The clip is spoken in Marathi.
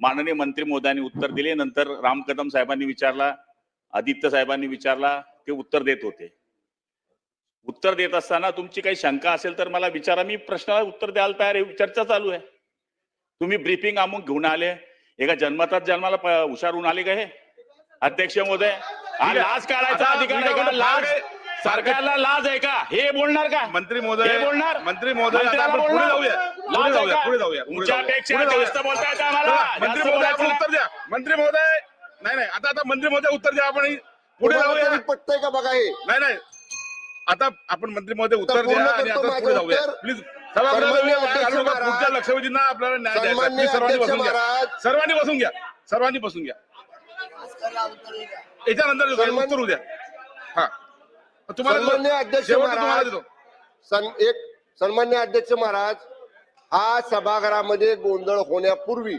माननीय मंत्री महोदयांनी उत्तर दिले. नंतर राम कदम साहेबांनी विचारला आदित्य साहेबांनी विचारला ते उत्तर देत होते. उत्तर देत असताना तुमची काही शंका असेल तर मला विचारा. मी प्रश्नाला उत्तर द्यायला तयार आहे. चर्चा चालू आहे. तुम्ही ब्रीफिंग अमुक घेऊन आले. एका जन्मतात जन्माला हुशार होऊन आले का हे? अध्यक्ष महोदय हा लाज काढायचा अधिकार आहे का? लाज सरकारला लाज आहे का? हे बोलणार का? मंत्री महोदय हे बोलणार? मंत्री आपण पुढे? जाऊया पुढे जाऊया? पुढे जाऊया पुढे जाऊया. चला, मंत्री महोदय आपण उत्तर द्या मंत्री महोदय नाही नाही आता आता मंत्री महोदय उत्तर द्या आपण पुढे तुम्हाला जाऊया तरी पटतंय का बघा हे नाही नाही आता आपण मंत्री महोदय उत्तर पूर्ण द्या आणि करतो आता माझं पुढे जाऊया उत्तर. प्लीज सन्माननीय अध्यक्ष महाराज. पुढच्या लक्षवेधींना आपल्याला न्याय द्यायचा आहे. सन्माननीय सर्वांनी अध्यक्ष बसून घ्या महाराज. सर्वांनी बसून घ्या सर्वांनी बसून घ्या याच्यानंतर सन्मान- उत्तर उद्या हा तुम्हाला सन्मान्य देतो. अध्यक्ष शेवटचं तुम्हाला महाराज. देतो सन एक सन्मान्य अध्यक्ष महाराज हा सभागृहामध्ये गोंधळ होण्यापूर्वी